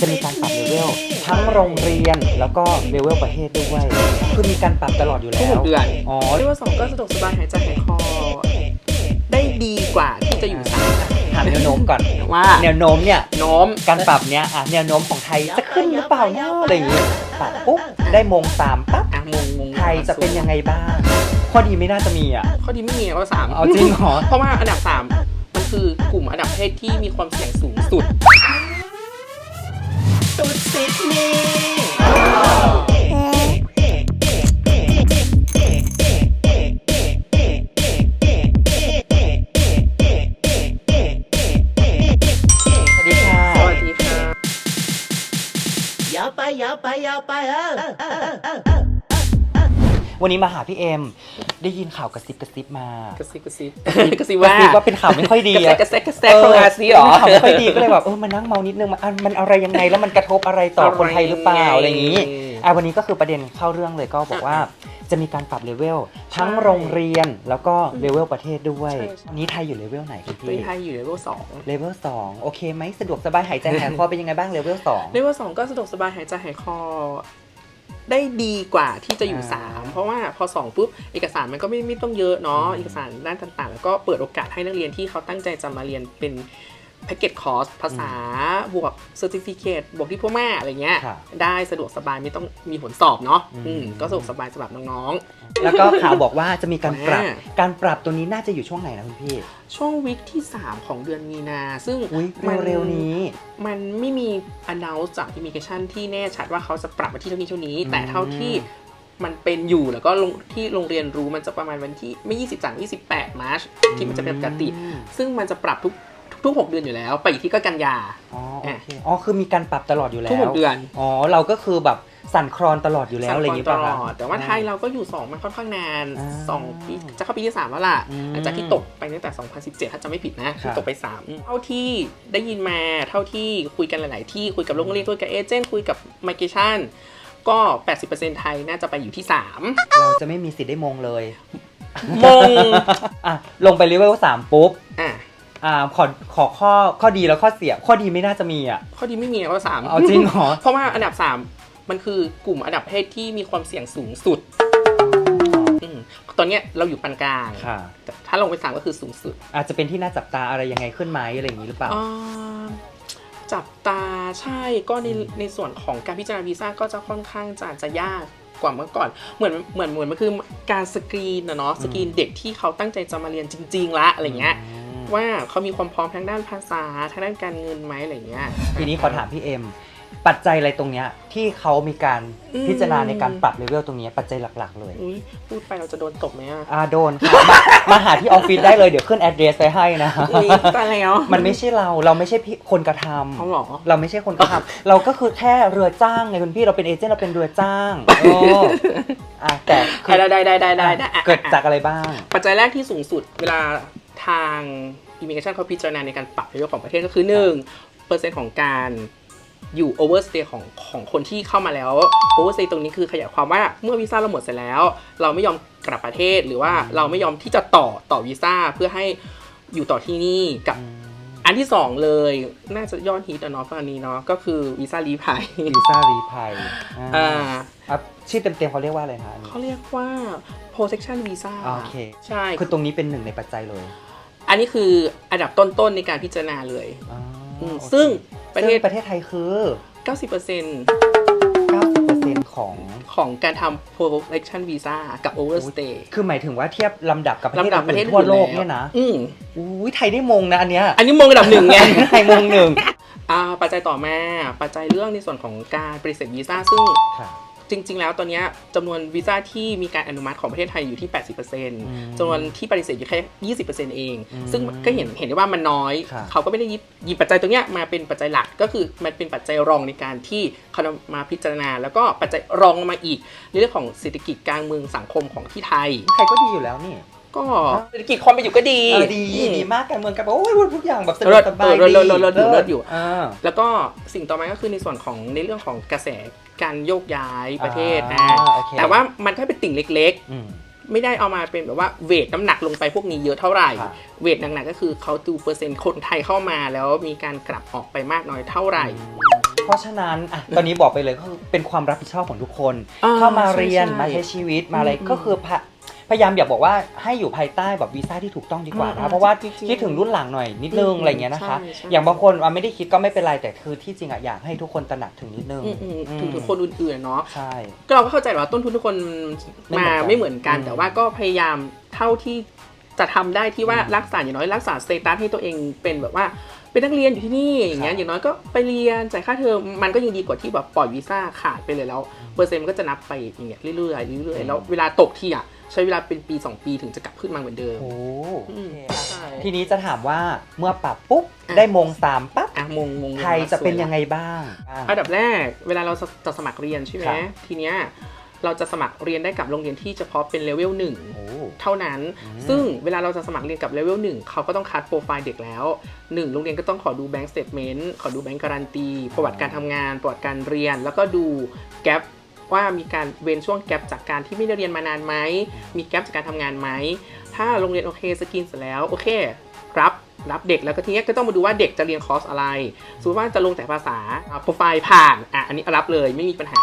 จะมีการปรับเลเวลทั้งโรงเรียนแล้วก็เลเวลประเทศด้วยคือมีการปรับตลอดอยู่ทุกแล้หวกเดือนอ๋อ เรียกว่าสองก็สะดวกสบายหายใจหายคอ ได้ดีกว่าที่จะอยู่สามถามแนวโน้มก่อน ว่าแนวโน้มเนี่ย โน้ม การปรับเนี้ยอะแนวโน้มของไทยจะขึ้นหรือเปล่าเนาะอะไรอย่างเงี้ยปรับปุ๊บได้มงสามปั๊บอะมงมงไทยจะเป็นยังไงบ้าง ข้อดีไม่น่าจะมีอะ ข้อดีไม่มีก็สามเอาจริงเหรอ เพราะว่าอันดับสามมันคือกลุ่มอันดับประเทศที่มีความเสี่ยงสูงสุด ตุ๊ดซิดนีย์สวัสดีค่ะ สวัสดีค่ะ ยาวไปยาวไปยาวไปเออเออเออเออวันนี้มาหาพี่เอ็ม ได้ยินข่าวกระซิบกระซิบมากระซิบกระซิบกระซิบว่ากระซิบว่าเป็นข่าวไม่ค่อยดีกระแซอะกกระแซกกระแซกเข้ามาสิหรอเป็นข่าวไม่ค่อยดีก็เลยแบบเออมานั่งเมานิดนึงมันอันมันอะไรยังไงแล้วมันกระทบอะไรต่อคนไทยหรือเปล่าอะไรอย่างนี้อะวันนี้ก็คือประเด็นเข้าเรื่องเลยก็บอกว่าจะมีการปรับเลเวลทั้งโรงเรียนแล้วก็เลเวลประเทศด้วยอันนี้ไทยอยู่เลเวลไหนคุณประเทพี่ศไทยอยู่เลเวลสองเลเวลสองโอเคไหมสะดวกสบายหายใจหายคอเป็นยังไงบ้างเลเวลสองเลเวลสองก็สะดวกสบายหายใจหายคอ ได้ดีกว่าที่จะอยู่อ่าสามเพราะว่าพอสองปุ๊บ เอกสารมันก็ไม่ไม่ต้องเยอะเนาะเอกสารด้านต่างๆ แล้วก็เปิดโอกาสให้นักเรียนที่เขาตั้งใจจะมาเรียนเป็น แพ็กเกจคอร์สภาษาบวกเซอร์ติฟิเคตบวกที่พ่อแม่อะไรเงี้ยค่ะได้สะดวกสบายไม่ต้องมีผลสอบเนาะอืมอืมก็สะดวกสบายสำหรับน้องแล้วก็ข่าวบอกว่าจะมีการปรับอ่าการปรับตัวนี้น่าจะอยู่ช่วงไหนนะคุณพี่ๆช่วงวิกที่ 3 ของเดือนมีนา ซึ่งอุ้ยมันเร็วๆนี้ มันไม่มี announce จาก immigration ที่แน่ชัดว่าเขาจะปรับมาที่เท่านี้เท่านี้อืมแต่เท่าที่มันเป็นอยู่แล้วก็ลงที่โรงเรียนรู้มันจะประมาณวันที่ไม่ 23 28 มาร์ชที่มันจะเป็นปกติอืมซึ่งมันจะปรับทุก ทุกๆ6เดือนอยู่แล้ว ไปอีกที่ก็กันยา อ๋อโอเคอ๋อคือมีการปรับตลอดอยู่แล้วทุก6เดือน อ๋อเราก็คือแบบสั่นคลอนตลอดอยู่แล้วสั่อะไรนอย่างคลงี้อนตป่ะลคะอดแต่ว่าไทยเราก็อยู่ 2 มันค่อนข้างนานอ่า2ปีจะเข้าปีที่ 3 แล้วล่ะอืมหลังจากที่ตกไปตั้งแต่ 2017 ถ้าจะไม่ผิดนะครัที่บตกไป 3 เท่าที่ได้ยินมาเท่าที่คุยกันหลาย ๆ ที่คุยกับโรงเรียนคุยกับเอเจนต์คุยกับ migration ก็ 80%ไทยน่าจะไปอยู่ที่ 3 เราจะไม่มีสิทธิ์ได้มงเลย มงอะลงไปเลเวลสามปุ๊บอะ อ่าขอขอข้อข้อดีแล้วข้อเสีย ข้อดีไม่น่าจะมีอะ ข้อดีไม่มีข้อสามเอาจริงเหรอ เพราะว่าอันดับ3มันคือกลุ่มอันดับประเทศที่มีความเสี่ยงสูงสุดอืมตอนเนี้ยเราอยู่ปานกลางค่ะ แต่ถ้าลงไปสามก็คือสูงสุดอาจจะเป็นที่น่าจับตาอะไรยังไงขึ้นไหมอะไรอย่างนี้หรือเปล่า อ่าจับตาใช่ก็ในในส่วนของการพิจารณาวีซ่าก็จะค่อนข้างจะจะยากกว่าเมื่อก่อน เหมือนเหมือนเหมือนมันคือการสกรีนนะเนาะสกรีนเด็กที่เขาตั้งใจจะมาเรียนจริง ๆ ละอะไรเงี้ย ว่าเขามีความพร้อมทางด้านภาษาทางด้านการเงินไหมอะไรเงี้ย ทีนี้ขอถามพี่เอ็มปัจจัยอะไรตรงเนี้ยที่เขามีการอืมพิจารณาในการปรับเลเวลตรงเนี้ยปัจจัยหลักๆ เลยอุ้ยพูดไปเราจะโดนตบไหมอะอาโดนค่ะมามาหาที่ออฟฟิศได้เลยเดี๋ยวขึ้นแอดเดรสไปให้นะอุ้ยตายแล้วมันไม่ใช่เราเราไม่ใช่พี่คนกระทำเขาเหรอ เราไม่ใช่คนกระทำเราก็คือแค่เรือจ้างไงคุณพี่เราเป็นเอเจนต์เราเป็นเรือจ้างโอ้อะแต่คือได้ได้ได้ได้ได้ได้อะเกิดจากอะไรบ้าง ปัจจัยแรกที่สูงสุดเวลา ทาง immigration เขาพิจารณาในการปรับเลเวลของประเทศก็คือ1เปอร์เซ็นต์ของการอยู่ overstay ของของคนที่เข้ามาแล้ว overstay ตรงนี้คือขยายความว่าเมื่อวีซ่าเราหมดเสร็จแล้ว เราไม่ยอมกลับประเทศหรือว่าเราไม่ยอมที่จะต่อต่อวีซ่าเพื่อให้อยู่ต่อที่นี่กับอันที่สองเลยน่าจะยอดฮิตอะเนาะตอนนี้เนาะก็คือวีซ่ารีพายวีซ่ารีพายอ่าอะชื่อเต็มๆเขาเรียกว่าอะไรคะอันนี้เขาเรียกว่า protection visa โอเคใช่คือตรงนี้เป็นหนึ่งในปัจจัยเลย อันนี้คืออันดับต้นๆในการพิจารณาเลยอ๋ออืมโอเคซึ่งประเทศ ซึ่งประเทศไทยคือ 90% 90%ของ ของการทำ protection visa กับ overstay คือหมายถึงว่าเทียบลำดับกับประเทศลำดับประเทศอื่นทั่วโลกอื่เนี่ยนะอืมอุ้ยไทยได้มงนะอันเนี้ยอันนี้มงอันดับหนึ่งไง ไทยมงหนึ่งอ่าปัจจัยต่อมา ปัจจัยเรื่องในส่วนของการปฏิเสธวีซ่าซึ่ง ค่ะ จริง ๆ แล้วตอนเนี้ยจำนวนวีซ่าที่มีการอนุมัติของประเทศไทยอยู่ที่ 80%จำนวนที่ปฏิเสธอยู่แค่ 20%เองอืมซึ่งก็เห็นเห็นได้ว่ามันน้อยครับเขาก็ไม่ได้หยิบหยิบปัจจัยตรงเนี้ยมาเป็นปัจจัยหลักก็คือมันเป็นปัจจัยรองในการที่เขานำมาพิจารณา แล้วก็ปัจจัยรองลงมาอีกในเรื่องของเศรษฐกิจการเมืองสังคมของที่ไทยไทยก็ดีอยู่แล้วนี่ก็เศรษฐกิจความเป็นอยู่ก็ดีเออดีอืมดีมากการเมืองกันแบบโอ้ยทุกอย่างแบบสะดเลิวกศสบายเออดีเลิศเลิศเลิศอยู่เลิศอยู่อ่าแล้วก็สิ่งต่อมาก็คือในส่วนของในเรื่องของกระแส การโยกย้ายประเทศอ่านะโอเคแต่ว่ามันก็เป็นติ่งเล็กๆอืมไม่ได้เอามาเป็นแบบว่าเวทน้ำหนักลงไปพวกนี้เยอะเท่าไหร่ครับเวทหนักๆก็คือเขาดูเปอร์เซ็นต์คนไทยเข้ามาแล้วมีการกลับออกไปมากน้อยเท่าไหร่เพราะฉะนั้นอะตอนนี้บอกไปเลยก็คือเป็นความรับผิดชอบของทุกคนอ่าเข้ามาเรียนใช่ใช่มาใช้ชีวิตมาอะไรอืมก็คือ พะพยายามอย่าบอกว่าให้อยู่ภายใต้แบบวีซ่าที่ถูกต้องดีกว่าอืนะมเพราะว่าจริงๆคิดถึงรุ่นหลังหน่อยนิดนึงอืมอะไรเงี้ยนะคะใช่ใช่อย่างบางคนอะไม่ได้คิดก็ไม่เป็นไรแต่คือที่จริงอะอยากให้ทุกคนตระหนักถึงนิดนึงอืมอืมอืมถึงถึงคนอื่นๆเนาะใช่ก็เราก็เข้าใจว่าต้นทุนทุกคนไม่เหมืมาอนกันไม่เหมือนกันอืมแต่ว่าก็พยายามเท่าที่จะทำได้ที่ว่าอืมรักษาอย่างน้อยรักษาสเตตัสให้ตัวเองเป็นแบบว่า เป็นนักเรียนอยู่ที่นี่อย่างเงี้ครัยบอย่างน้อยก็ไปเรียนจ่ายค่าเทอมมันก็ยังดีกว่าที่แบบปล่อยวีซ่าขาดไปเลยแล้วเปอร์เซ็นต์มันก็จะนับไปอย่างเงี้ยเรื่อยๆเรื่อยอืๆมแล้วเวลาตกที่อะใช้เวลาเป็นปี 2 ปีถึงจะกลับขึ้นมาเหมือนเดิม โอ้อืมโอเคใช่ทีนี้จะถามว่าเมื่อปรับปุ๊บ อะ ได้มงสามปั๊บ อะมงมงไทยจะเป็นสวยังไงบ้างบ้างอันดับแรกเวลาเราจะสมัครเรียนใช่ไหมครับ ทีเนี้ยเราจะสมัครเรียนได้กับโรงเรียนที่เฉพาะเป็นเลเวลหนึ่ง โอ้ เท่านั้นอืมซึ่งเวลาเราจะสมัครเรียนกับเลเวลหนึ่งเขาก็ต้องคัดโปรไฟล์เด็กแล้ว 1 โรงเรียนก็ต้องขอดูแบงก์สเตทเมนต์ขอดูแบงก์การันตีประวัติการทำงาน ประวัติการเรียน แล้วก็ดูแกลบว่ามีการเว้นช่วงแกลบจากการที่ไม่ได้เรียนมานานไหมมีแกลบจากการทำงานไหมถ้าโรงเรียนโอเคสกรีนเสร็จแล้วโอเค รับ รับเด็กแล้วก็ทีเนี้ยก็ต้องมาดูว่าเด็กจะเรียนคอร์สอะไรสมมติว่าจะลงแต่ภาษาโปรไฟล์ผ่านอะอันนี้รับเลยไม่มีปัญหา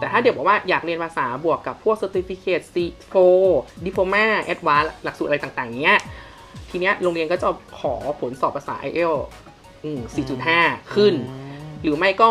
แต่ถ้าเด็กบอกว่าอยากเรียนภาษาบวกกับพวก Certificate C4 Diploma Advanced หลักสูตรอะไรต่างๆเนี้ยทีเนี้ยโรงเรียนก็จะขอผลสอบภาษา IELTS อืม4.5 ขึ้น หรือไม่ก็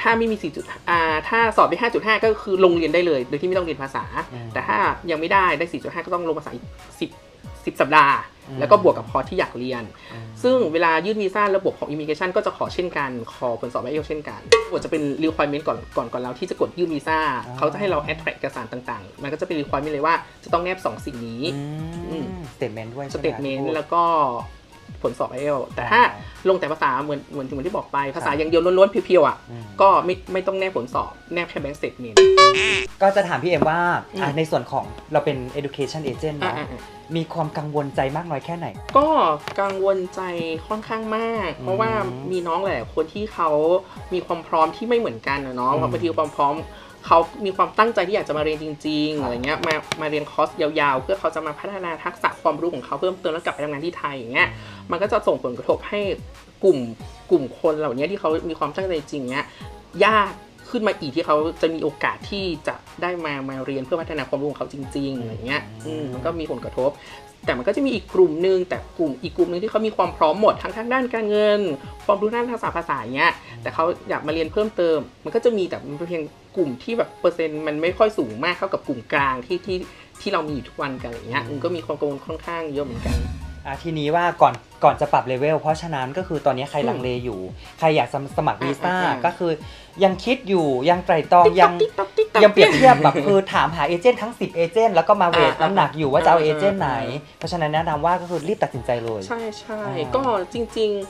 ถ้าไม่มี 4. อ่าถ้าสอบได้ 5.5 ก็คือลงเรียนได้เลย โดยที่ไม่ต้องเรียนภาษาอืมแต่ถ้ายังไม่ได้ได้ 4.5 ก็ต้องลงภาษาอีก10 10 สัปดาห์อืม แล้วก็บวกกับคอร์สที่อยากเรียนอืมซึ่งเวลายื่นวีซ่าระบบของ Immigration ก็จะขอเช่นกัน ขอผลสอบ i อ l t s เช่นกันกดจะเป็น requirement ก่อนก่อนก่อนเราที่จะกดยื่นวีซ่าอ๋อเขาจะให้เรา attract เอกสารต่างๆ มันก็จะเป็น requirement เลยว่าจะต้องแนบ 2 สิ่งนี้อืมสเตทเมนต์ด้วยสใช่ไหมเตทเมนพูต์ดแล้วก็ ผลสอบ i อ l t s แต่อ๋อถ้าลงแต่ภาษาเหมือนเหมือนเหมือนที่บอกไปภาษาครับอย่างเดียวล้วนๆเพียวๆอะอืมก็ไม่ไม่ต้องแนบผลสอบแนบแค่ bank statement ก็จะถามพี่เอ็มว่าอืมอะในส่วนของเราเป็น education agent อะเนาะอะอะมีความกังวลใจมากน้อยแค่ไหน ก็กังวลใจค่อนข้างมาก เพราะว่าอืมมีน้องหลายคนที่เขามีความพร้อมที่ไม่เหมือนกันนะเนาะอืมบางทีความพร้อม เขามีความตั้งใจที่อยากจะมาเรียนจริงครับๆอะไรเงี้ยมามาเรียนคอร์สยาวๆ เพื่อเขาจะมาพัฒนาทักษะความรู้ของเขาเพิ่มเติมแล้วกลับไปทำงานที่ไทยอย่างเงี้ยมันก็จะส่งผลกระทบให้กลุ่มกลุ่มคนเหล่านี้ที่เขามีความตั้งใจจริงเนี้ยยาก ขึ้นมาอีกที่เขาจะมีโอกาสที่จะได้มามาเรียนเพื่อพัฒนาความรู้ของเขาจริงๆอะไรเงี้ยอืมมันก็มีผลกระทบ แต่มันก็จะมีอีกกลุ่มหนึ่งแต่กลุ่มอีกกลุ่มหนึ่งที่เขามีความพร้อมหมดทั้งทางด้านการเงิน ความรู้ด้านภาษาภาษาเงี้ยแต่เขาอยากมาเรียนเพิ่มเติม มันก็จะมีแต่มันเป็นเพียงกลุ่มที่แบบเปอร์เซ็นต์มันไม่ค่อยสูงมากเท่ากับกลุ่มกลางที่ที่ที่เรามีอยู่ทุกวันกันอย่างเงี้ยมันก็มีความกังวลค่อนข้างเยอะเหมือนกันอะทีนี้ว่าก่อน ก่อนจะปรับเลเวลเพราะฉะนั้นก็คือตอนนี้ใครลังเลอยู่ ใครอยากสมัครวีซ่าอ่าอ่าอ่าก็คือยังคิดอยู่ยังไตรตรองยังติ๊กต๊อกติ๊กต๊อกยังเปรียบเทียบแบบคือถามหาเอเจนต์ทั้ง 10 เอเจนต์แล้วก็มาเวทอ่าน้ำหนักอยู่ว่าจะเอาอ่าเอเจนต์ไหนอ่าเพราะฉะนั้นแนะนำว่าก็คือรีบตัดสินใจเลย ใช่ใช่อ่าก็จริง ๆ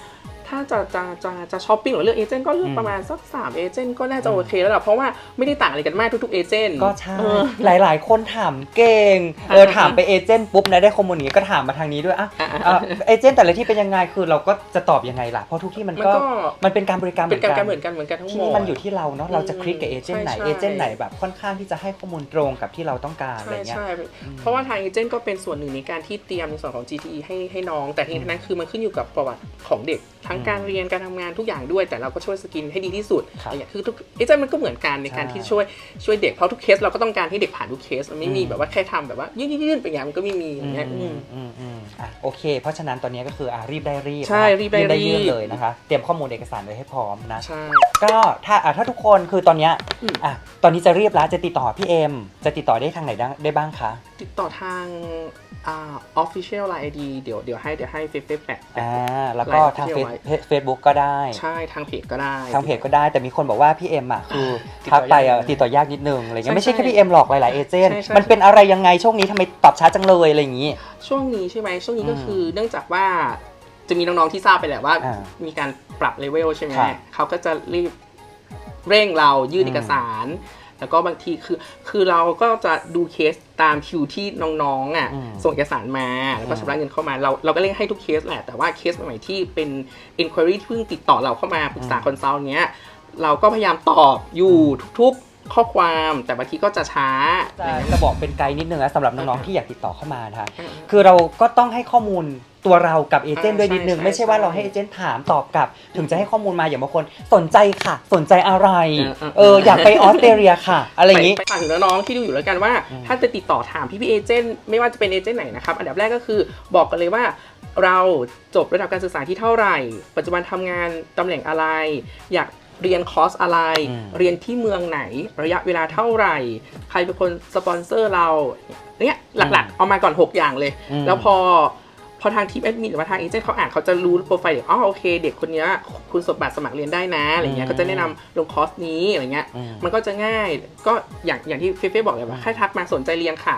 ถ้าจะจะจะจะช้อปปิ้งหรือเลือกเอเจนต์ก็เลือกอืมประมาณสักสามเอเจนต์ก็น่าจะโอเคแล้วล่ะเพราะว่าไม่ได้ต่างอะไรกันมากทุกๆเอเจนต์ก็ใช่เออหลายๆ คนถามเก่งเอออ่าถามไปเอเจนต์ปุ๊บนะได้ข้อมูลอย่างนี้ก็ถามมาทางนี้ด้วยอะอ่าอ่าเอ่อเอเจนต์แต่ละที่เป็นยังไงคือเราก็จะตอบยังไงล่ะเพราะทุกที่มันมันก็ก็มันเป็นการบริการเหเป็มืนอนการกันการเหมือนกันเหมือนกันทั้งหทีมด นี้มันอยู่ที่เราเนาะเราจะคลิกกับเอเจนต์ไหนใช่ใช่ เอเจนต์ไหนแบบค่อนข้างที่จะให้ข้อมูลตรงกับที่เราต้องการอะไรใช่เงี้ย ใช่เพราะว่าทางเอเจนต์ก็เป็นส่วนหนึ่งในการที่เตรียมในส่วนของ GTE ให้ให้น้อง แต่ทีนี้นั้นคือมันขึ้นอยู่กับประวัติของเด็ก ทั้งการเรียนการทำงานทุกอย่างด้วย แต่เราก็ช่วยสกรีนให้ดีที่สุดครับอะไรอย่างเงี้ยคือทุกเอเจนต์มันก็เหมือนกันในการใช่ที่ช่วยช่วยเด็กเพราะทุกเคสเราก็ต้องการให้เด็กผ่านทุกเคสมันไม่มีอืม แบบว่าแค่ทำแบบว่ายื่นยื่นยื่นไปอย่างมันก็ไม่มีอย่างเงี้ยอือืมมอืมอืมอะโอเค เพราะฉะนั้นตอนนี้ก็คืออะรีบได้รีบใช่นะรีบได้ได้รีบ ยื่นเลยนะคะ เตรียมข้อมูลเอกสารไว้ให้พร้อมนะ ใช่ ก็ถ้าอะถ้าทุกคนคือตอนเนี้ยอืม อะตอนนี้จะเรียบแล้วจะติดต่อพี่เอ็มจะติดต่อได้ทางไหนได้ได้บ้างคะ ติดต่อทาง อ่า official line ID เดี๋ยวเดี๋ยวให้เดี๋ยวให้เฟซเฟซแปะ อ่าแล้วก็ไลน์ทางที่เฟซเอาไว้ เฟซบุ๊กก็ได้ ใช่ทางเพจก็ได้ ทางเพจก็ได้แต่มีคนบอกว่าพี่เอ็มอะคือติดต่ทัอกไปอะยากติดต่อยากนิดนึงอะไรเงี้ยใช่ไม่ใช่แค่ใช่พี่เอ็มหรอกหลายๆเอเจนต์ใช่ใช่ มันเป็นอะไรยังไงช่วงนี้ทำไมตอบช้าจังเลยอะไรอย่างงี้ ช่วงนี้ใช่ไหมช่วงนี้ก็อืมคือเนื่องจากว่าจะมีน้องๆที่ทราบไปแหละว่า อ่ามีการปรับเลเวลใช่ไหมครับเขาก็จะรีบเร่งเรายื่นอืม เอกสาร แล้วก็บางทีคือคือเราก็จะดูเคสตามคิวที่น้องๆอะอืมส่งเอกสารมาแล้วก็อืมชำระเงินเข้ามาเราเราก็เร่งให้ทุกเคสแหละ แต่ว่าเคสใหม่ๆที่เป็น inquiry ที่เพิ่งติดต่อเราเข้ามาปรึกษาคอนซัลท์เนี้ยเราก็พยายามตอบอยู่ทุกๆข้อความแต่บางทีก็จะช้าจะจะบอกเป็นไกด์นิดนึงนะสำหรับน้องๆที่อยากติดต่อเข้ามานะคะอืมคือเราก็ต้องให้ข้อมูล ตัวเรากับเอเจนต์อ่าด้วยนิดนึง ใช่ไม่ใช่ว่าใช่เราให้เอเจนต์ถามตอบกลับ ถึงจะให้ข้อมูลมาอย่างบางคนสนใจค่ะ สนใจอะไรเออเออเออ อยากไปออสเตรเลียค่ะ อะไรอย่างนี้ไปฝากถึงน้องๆที่ดูอยู่แล้วกันว่า อืมถ้าจะติดต่อถามพี่พี่เอเจนต์ไม่ว่าจะเป็นเอเจนต์ไหนนะครับ อันดับแรกก็คือบอกกันเลยว่า เราจบระดับการศึกษาที่เท่าไหร่ ปัจจุบันทำงานตำแหน่งอะไร อยากเรียนคอร์สอะไร อืม เรียนที่เมืองไหน ระยะเวลาเท่าไหร่ ใครเป็นคนสปอนเซอร์เราเนี่ยหลักๆ เอามาก่อน 6 อย่างเลย อืม แล้วพอพ อทางทีมแอดมินหรือว่าทางเอเจนต์เขาอ่านเขาจะรู้โปรไฟล์เด็กอ๋อโอเค เด็กคนเนี้ยคุณสมบัติสมัครเรียนได้นะอะไรเงี้ยก็จะแนะนำลงคอร์สนี้อะไรเงี้ยอืมมันก็จะง่ายก็อย่างอย่างที่เฟเฟ่บอกเลยว่าแค่ทักมาสนใจเรียนค่ะ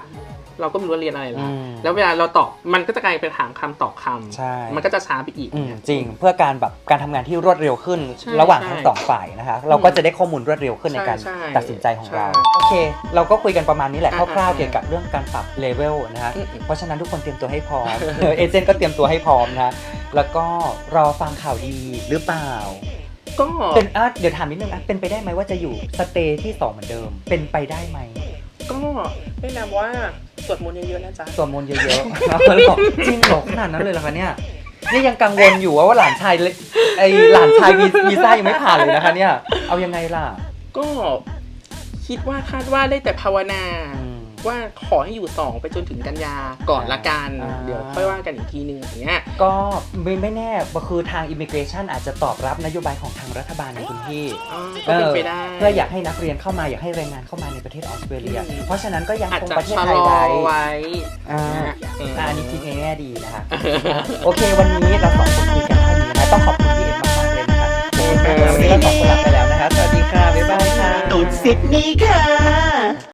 เราก็ไม่รู้ว่าเรียนอะไรอืละมแล้วเวลาเราตอบมันก็จะกลายเป็นถามคำตอบคำใช่ มันก็จะช้าไปอีก อืมจริงเพื่อการแบบการทำงานที่รวดเร็วขึ้น ใช่ระหว่างใช่ทั้งสองฝ่ายนะคะ เราก็จะได้ข้อมูลรวดเร็วขึ้นในการใช่ใช่ตัดสินใจของเรา ใช่โอเค เราก็คุยกันประมาณนี้แหละอ่าคร่าวๆ อ่าเกี่ยวกับเรื่องการปรับเลเวลนะคะอืมอืมเพราะฉะนั้นทุกคนเตรียมตัวให้พร้อมเออเอเจนต์ก็เตรียมตัวให้พร้อมนะแล้วก็รอฟังข่าวดีหรือเปล่า ก็เป็นอะเดี๋ยวถามนิดนึงอะเป็นไปได้ไหมว่าจะอยู่สเตย์ที่สองเหมือนเดิม เป็นไปได้ไหม ก็แนะนำว่า สวดมนต์เยอะๆนะจ๊ะสวดมนต์เยอะๆหรอจริงเหรอขนาดนั้นเลยเหรอคะเนี่ยนี่ยังกังวลอยู่ว่าว่าหลานชายเลยไอหลานชายวีวีซ่ายังไม่ผ่านเลยนะคะเนี่ย เอายังไงล่ะ ก็คิดว่าคาดว่าได้แต่ภาวนาอืม ว่าขอให้อยู่สองไปจนถึงกันยาก่อนละกัน อ่า เดี๋ยวค่อยว่ากันอีกทีหนึ่งอย่างเงี้ย ก็ไม่ไม่แน่คือทางอิมิเกรชันอาจจะตอบรับนโยบายของทางรัฐบาลในคุณพี่อ๋อก็เป็นไปได้ เพื่ออยากให้นักเรียนเข้ามาอยากให้แรงงานเข้ามาในประเทศออสเตรเลีย อืม เพราะฉะนั้นก็ยังอาจคงจะประเทศชะไทลยอไว้ไว้อ่าเอออ่าอันนี้คิดในแง่ดีนะคะ โอเค วันนี้เราสองคนคุยกันเท่านี้นะต้องขอบคุณพี่เอ็มมากๆเลยนะคะโอเควันนี้เราสองคนลาไปแล้วนะคะ สวัสดีค่ะ บ๊ายบายค่ะตูดซิดนี้ค่ะ